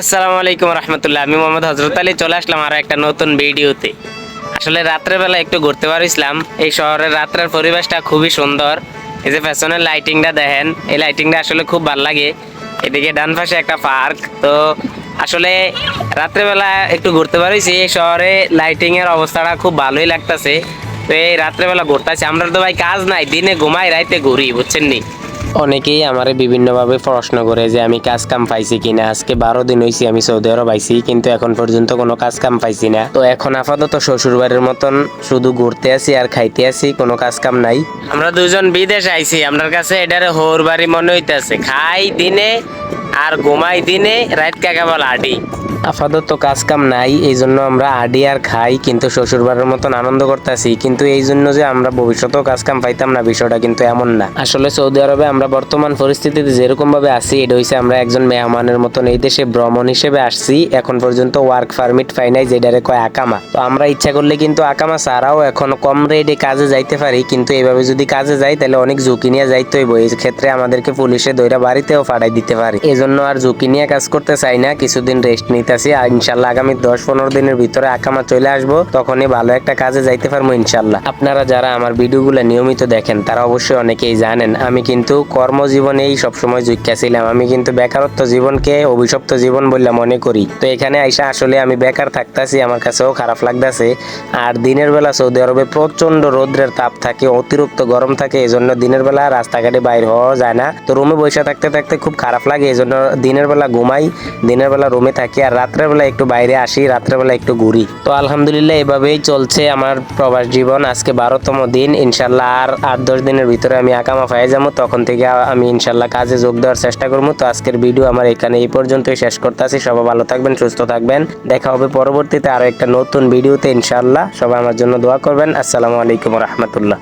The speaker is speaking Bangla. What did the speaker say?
আসসালামু আলাইকুম রহমতুল্লাহ। আমি মোহাম্মদ হজরত আলী, চলে আসলাম আরও একটা নতুন ভিডিওতে। আসলে রাত্রেবেলা একটু ঘুরতে পারিছিলাম। এই শহরের রাত্রের পরিবেশটা খুবই সুন্দর। এই যে ফ্যাশনের লাইটিংটা দেখেন, এই লাইটিংটা আসলে খুব ভালো লাগে। এদিকে ডান পাশে একটা পার্ক। তো আসলে রাত্রেবেলা একটু ঘুরতে পারিছি। এই শহরে লাইটিংয়ের অবস্থাটা খুব ভালোই লাগতাছে। তো এই রাত্রেবেলা ঘুরতেছি আমরা তো ভাই কাজ নাই, দিনে ঘুমাই, রাইতে ঘুরি, বুঝছেন নি? অনেকেই আমারে বিভিন্নভাবে প্রশ্ন করে যে আমি কাজ কাম পাইছি কিনা, আজকে বারো দিন হয়েছি আমি সৌদি আরব আইছি, কিন্তু এখন পর্যন্ত কোনো কাজ কাম পাইছি না। তো এখন আপাতত শ্বশুর বাড়ির মতন শুধু ঘুরতে আসি আর খাইতে আসি কোনো কাজ কাম নাই। আমরা দুজন বিদেশ আইছি, আপনার কাছে এটারে হোর বাড়ি মনে হইতেছে, খাই দিনে আর ঘুমাই দিনে রাত কাকা বল আডি আপাতত কাজ কাম নাই, এই জন্য আমরা আডি আর খাই, কিন্তু শ্বশুরবাড়ির মতন আনন্দ করতেছি, কিন্তু এই জন্য যে আমরা ভবিষ্যতেও কাজ কাম পাইতাম না, বিষয়টা কিন্তু এমন না। আসলে সৌদি আরবে আমরা বর্তমান পরিস্থিতিতে যেরকম ভাবে আছি, এটা হইছে আমরা একজন মেহমানের মতন এই দেশে ভ্রমণ হিসেবে আসছি, এখন পর্যন্ত ওয়ার্ক পারমিট পাই নাই যেটারে কয় আকামা। তো আমরা ইচ্ছা করলে কিন্তু আকামা ছাড়াও এখন কম রেটে কাজে যাইতে পারি, কিন্তু এইভাবে যদি কাজে যাই, তাহলে অনেক ঝুঁকি নিয়ে যাইতে হইব। এই ক্ষেত্রে আমাদেরকে পুলিশে দইরা বাড়িতেও ফাড়াই দিতে পারে। এজন্য আর ঝুঁকি নিয়ে কাজ করতে চাই না, কিছুদিন রেস্ট নিতেছি আর ইনশাল্লাহ আগামী দশ পনেরো দিনের ভিতরে আকামা চলে আসব, তখনই ভালো একটা কাজে যাইতে পারব ইনশাল্লাহ। আপনারা যারা আমার ভিডিওগুলো নিয়মিত দেখেন, তারা অবশ্যই অনেকেই জানেন, আমি কিন্তু কর্মজীবনেই সবসময় যুক্তা ছিলাম। আমি কিন্তু বেকারত্ব জীবনকে অভিশপ্ত জীবন বলে মনে করি। তো এখানে আইসা আসলে আমি বেকার থাকতাছি, আমার কাছেও খারাপ লাগতাছে। আর দিনের বেলা সৌদি আরবে প্রচণ্ড রোদ্রের তাপ থাকে, অতিরিক্ত গরম থাকে এই জন্য দিনের বেলা রাস্তাঘাটে বাইর হওয়া যায় না। তো রুমে বসে থাকতে থাকতে খুব খারাপ লাগে এই জন্য দিনের বেলা ঘুমাই, দিনের বেলা রুমে থাকি আর রাত্রের বেলা একটু বাইরে আসি, রাত্রেবেলা একটু ঘুরি। তো আলহামদুলিল্লাহ এভাবেই চলছে আমার প্রবাস জীবন। আজকে বারোতম দিন ইনশাল্লাহ আর আট দশ দিনের ভিতরে আমি আকামা পাই যাব। তখন থেকে আমি ইনশাল্লাহ কাজে যোগ দেওয়ার চেষ্টা করব। তো আজকের ভিডিও আমার এখানে এই পর্যন্তই শেষ করতে করতেছি। সবাই ভালো থাকবেন, সুস্থ থাকবেন। দেখা হবে পরবর্তীতে আরও একটা নতুন ভিডিওতে ইনশাল্লাহ সবাই আমার জন্য দোয়া করবেন। আসসালামু আলাইকুম রহমতুল্লাহ।